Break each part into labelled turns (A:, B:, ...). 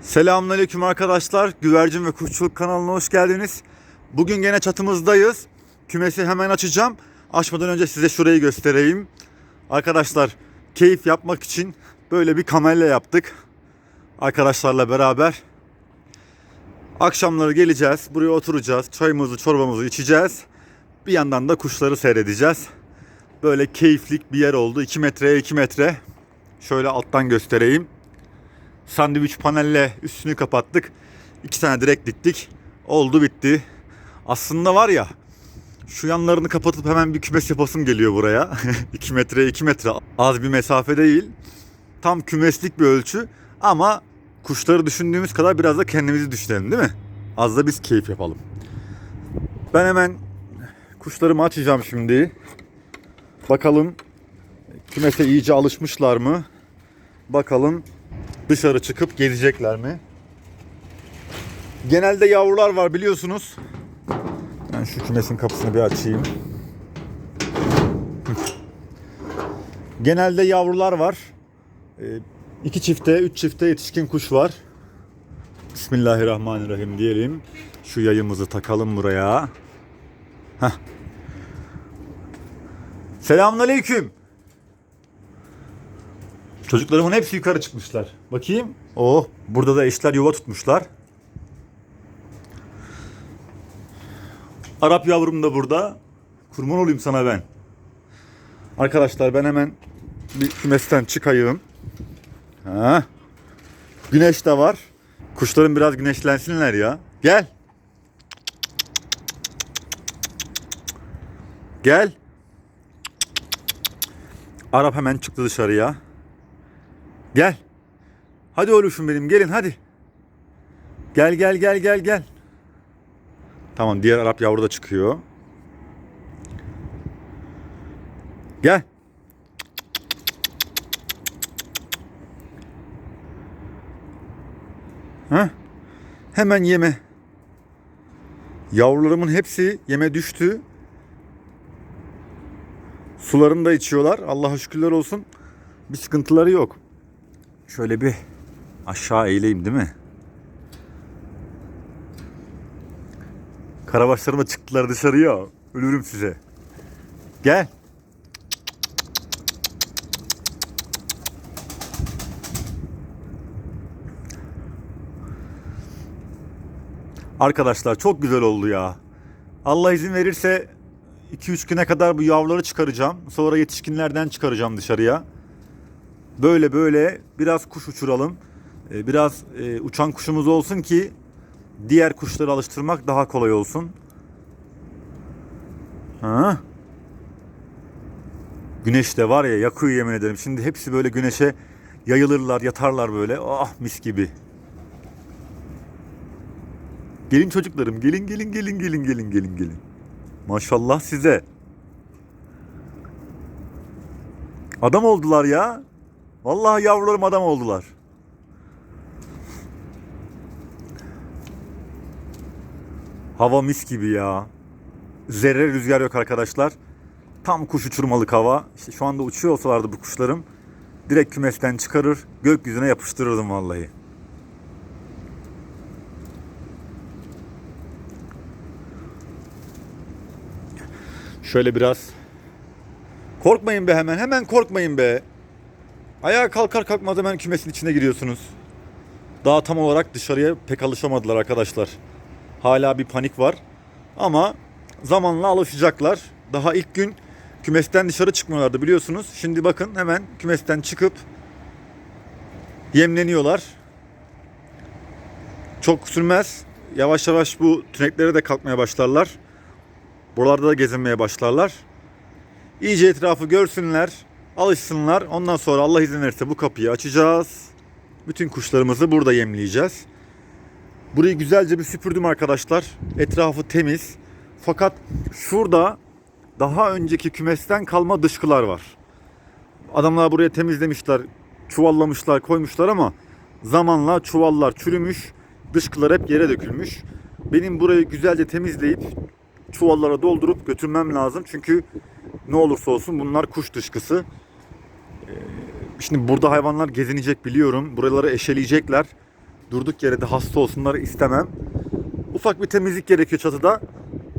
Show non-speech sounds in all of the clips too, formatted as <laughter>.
A: Selamünaleyküm arkadaşlar. Güvercin ve Kuşçuluk kanalına hoş geldiniz. Bugün gene çatımızdayız. Kümesi hemen açacağım. Açmadan önce size şurayı göstereyim. Arkadaşlar keyif yapmak için böyle bir kamelya yaptık. Arkadaşlarla beraber. Akşamları geleceğiz. Buraya oturacağız. Çayımızı, çorbamızı içeceğiz. Bir yandan da kuşları seyredeceğiz. Böyle keyiflik bir yer oldu. 2 metreye 2 metre. Şöyle alttan göstereyim sandviç panelle üstünü kapattık. İki tane direk diktik. Oldu bitti. Aslında var ya şu yanlarını kapatıp hemen bir kümes yapasım geliyor buraya. <laughs> 2 metre 2 metre az bir mesafe değil. Tam kümeslik bir ölçü ama kuşları düşündüğümüz kadar biraz da kendimizi düşünelim değil mi? Az da biz keyif yapalım. Ben hemen kuşlarımı açacağım şimdi. Bakalım kümese iyice alışmışlar mı? Bakalım dışarı çıkıp gezecekler mi? Genelde yavrular var biliyorsunuz. Ben şu kümesin kapısını bir açayım. Genelde yavrular var. Ee, iki çifte, üç çifte yetişkin kuş var. Bismillahirrahmanirrahim diyelim. Şu yayımızı takalım buraya. Heh. Selamünaleyküm. Çocuklarımın hepsi yukarı çıkmışlar. Bakayım. Oh, burada da eşler yuva tutmuşlar. Arap yavrum da burada. Kurban olayım sana ben. Arkadaşlar ben hemen bir kümesten çıkayım. Ha. Güneş de var. Kuşların biraz güneşlensinler ya. Gel. Gel. Arap hemen çıktı dışarıya. Gel. Hadi oğluşum benim gelin hadi. Gel gel gel gel gel. Tamam diğer Arap yavru da çıkıyor. Gel. Ha? Hemen yeme. Yavrularımın hepsi yeme düştü. Sularını da içiyorlar. Allah'a şükürler olsun. Bir sıkıntıları yok. Şöyle bir aşağı eğileyim değil mi? Karabaşlarıma çıktılar dışarıya. Ölürüm size. Gel. Arkadaşlar çok güzel oldu ya. Allah izin verirse 2-3 güne kadar bu yavruları çıkaracağım. Sonra yetişkinlerden çıkaracağım dışarıya. Böyle böyle biraz kuş uçuralım. Ee, Biraz e, uçan kuşumuz olsun ki diğer kuşları alıştırmak daha kolay olsun. Ha? Güneş de var ya yakıyor yemin ederim. Şimdi hepsi böyle güneşe yayılırlar, yatarlar böyle. Ah mis gibi. Gelin çocuklarım, gelin gelin gelin gelin gelin gelin gelin. Maşallah size. Adam oldular ya. Vallahi yavrularım adam oldular. Hava mis gibi ya. Zerre rüzgar yok arkadaşlar. Tam kuş uçurmalık hava. İşte şu anda uçuyor olsalardı bu kuşlarım. Direkt kümesten çıkarır, gökyüzüne yapıştırırdım vallahi. Şöyle biraz. Korkmayın be hemen. Hemen korkmayın be. Ayağa kalkar kalkmaz hemen kümesin içine giriyorsunuz. Daha tam olarak dışarıya pek alışamadılar arkadaşlar. Hala bir panik var. Ama zamanla alışacaklar. Daha ilk gün kümesten dışarı çıkmıyorlardı biliyorsunuz. Şimdi bakın hemen kümesten çıkıp yemleniyorlar. Çok sürmez. Yavaş yavaş bu tüneklere de kalkmaya başlarlar. Buralarda da gezinmeye başlarlar. İyice etrafı görsünler, alışsınlar. Ondan sonra Allah izin verirse bu kapıyı açacağız. Bütün kuşlarımızı burada yemleyeceğiz. Burayı güzelce bir süpürdüm arkadaşlar. Etrafı temiz. Fakat şurada daha önceki kümesten kalma dışkılar var. Adamlar buraya temizlemişler, çuvallamışlar, koymuşlar ama zamanla çuvallar çürümüş, dışkılar hep yere dökülmüş. Benim burayı güzelce temizleyip çuvallara doldurup götürmem lazım. Çünkü ne olursa olsun bunlar kuş dışkısı. Şimdi burada hayvanlar gezinecek biliyorum. Buraları eşeleyecekler. Durduk yere de hasta olsunlar istemem. Ufak bir temizlik gerekiyor çatıda.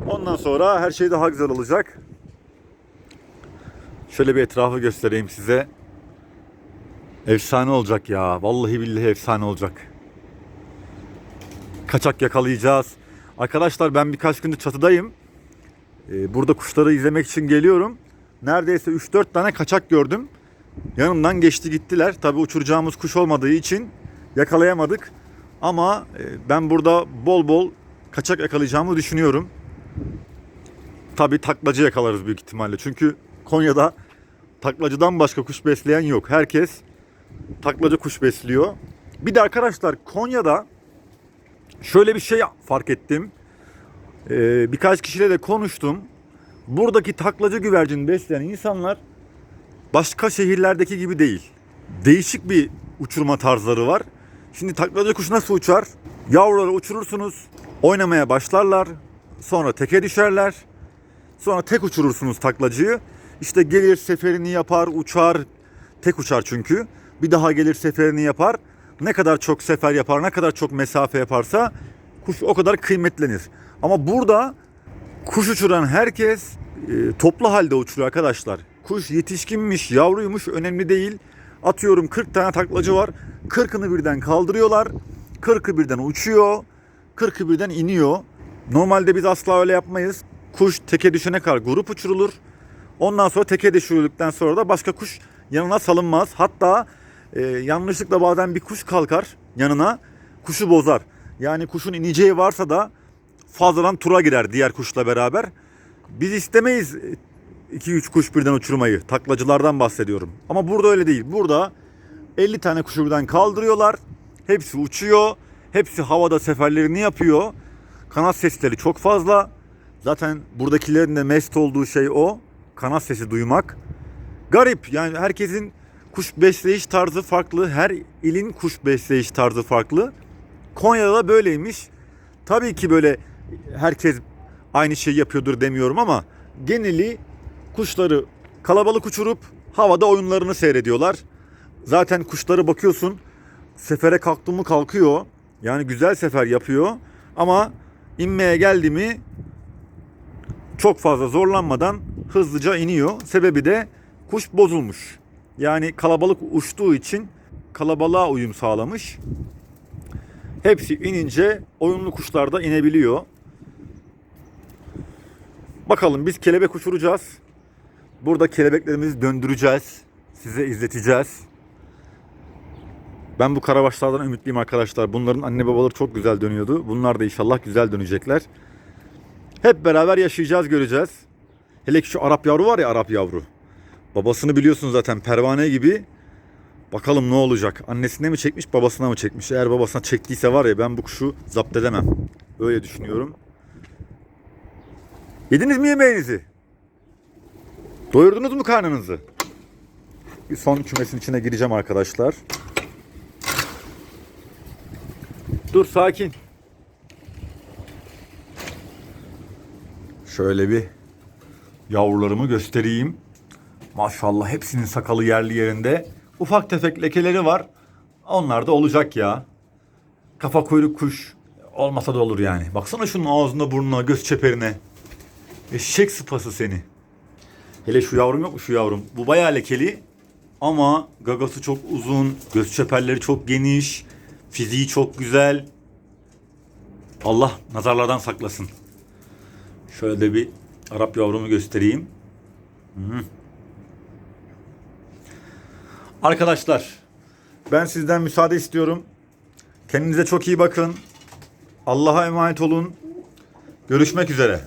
A: Ondan sonra her şey daha güzel olacak. Şöyle bir etrafı göstereyim size. Efsane olacak ya. Vallahi billahi efsane olacak. Kaçak yakalayacağız. Arkadaşlar ben birkaç gündür çatıdayım. Ee, burada kuşları izlemek için geliyorum. Neredeyse 3-4 tane kaçak gördüm. Yanımdan geçti gittiler. Tabii uçuracağımız kuş olmadığı için yakalayamadık. Ama e, ben burada bol bol kaçak yakalayacağımı düşünüyorum. Tabii taklacı yakalarız büyük ihtimalle. Çünkü Konya'da taklacıdan başka kuş besleyen yok. Herkes taklacı kuş besliyor. Bir de arkadaşlar Konya'da şöyle bir şey fark ettim. Ee, birkaç kişiyle de konuştum. Buradaki taklacı güvercin besleyen insanlar başka şehirlerdeki gibi değil. Değişik bir uçurma tarzları var. Şimdi taklacı kuş nasıl uçar? Yavruları uçurursunuz, oynamaya başlarlar, sonra teke düşerler. Sonra tek uçurursunuz taklacıyı. İşte gelir seferini yapar, uçar. Tek uçar çünkü. Bir daha gelir seferini yapar. Ne kadar çok sefer yapar, ne kadar çok mesafe yaparsa kuş o kadar kıymetlenir. Ama burada kuş uçuran herkes e, toplu halde uçuruyor arkadaşlar. Kuş yetişkinmiş, yavruymuş önemli değil. Atıyorum 40 tane taklacı var. 40'ını birden kaldırıyorlar. 40'ı birden uçuyor. 40'ı birden iniyor. Normalde biz asla öyle yapmayız. Kuş teke düşene kadar grup uçurulur. Ondan sonra teke düşürüldükten sonra da başka kuş yanına salınmaz. Hatta e, yanlışlıkla bazen bir kuş kalkar yanına kuşu bozar. Yani kuşun ineceği varsa da fazladan tura girer diğer kuşla beraber. Biz istemeyiz 2-3 kuş birden uçurmayı. Taklacılardan bahsediyorum. Ama burada öyle değil. Burada 50 tane kuşu birden kaldırıyorlar. Hepsi uçuyor. Hepsi havada seferlerini yapıyor. Kanat sesleri çok fazla. Zaten buradakilerin de mest olduğu şey o. Kanat sesi duymak. Garip yani herkesin kuş besleyiş tarzı farklı. Her ilin kuş besleyiş tarzı farklı. Konya'da da böyleymiş. Tabii ki böyle herkes aynı şeyi yapıyordur demiyorum ama geneli kuşları kalabalık uçurup havada oyunlarını seyrediyorlar. Zaten kuşları bakıyorsun sefere kalktı mı kalkıyor. Yani güzel sefer yapıyor ama inmeye geldi mi çok fazla zorlanmadan hızlıca iniyor. Sebebi de kuş bozulmuş. Yani kalabalık uçtuğu için kalabalığa uyum sağlamış. Hepsi inince oyunlu kuşlar da inebiliyor. Bakalım biz kelebek uçuracağız. Burada kelebeklerimizi döndüreceğiz. Size izleteceğiz. Ben bu karabaşlardan ümitliyim arkadaşlar. Bunların anne babaları çok güzel dönüyordu. Bunlar da inşallah güzel dönecekler. Hep beraber yaşayacağız, göreceğiz. Hele ki şu Arap yavru var ya Arap yavru. Babasını biliyorsun zaten pervane gibi. Bakalım ne olacak. Annesine mi çekmiş, babasına mı çekmiş? Eğer babasına çektiyse var ya ben bu kuşu zapt edemem. Öyle düşünüyorum. Yediniz mi yemeğinizi? Doyurdunuz mu karnınızı? Bir son kümesin içine gireceğim arkadaşlar. Dur sakin. Şöyle bir yavrularımı göstereyim. Maşallah hepsinin sakalı yerli yerinde. Ufak tefek lekeleri var. Onlar da olacak ya. Kafa kuyruk kuş olmasa da olur yani. Baksana şunun ağzına burnuna göz çeperine. Eşek sıpası seni. Hele şu yavrum yok mu şu yavrum? Bu bayağı lekeli ama gagası çok uzun, göz çeperleri çok geniş, fiziği çok güzel. Allah nazarlardan saklasın. Şöyle de bir Arap yavrumu göstereyim. Hı. Arkadaşlar ben sizden müsaade istiyorum. Kendinize çok iyi bakın. Allah'a emanet olun. Görüşmek üzere.